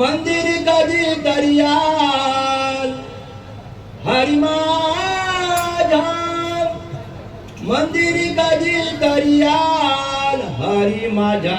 মন্দির কাجي দরিয়াল হারি মাজা মন্দির কাجي দরিয়াল হারি মাজা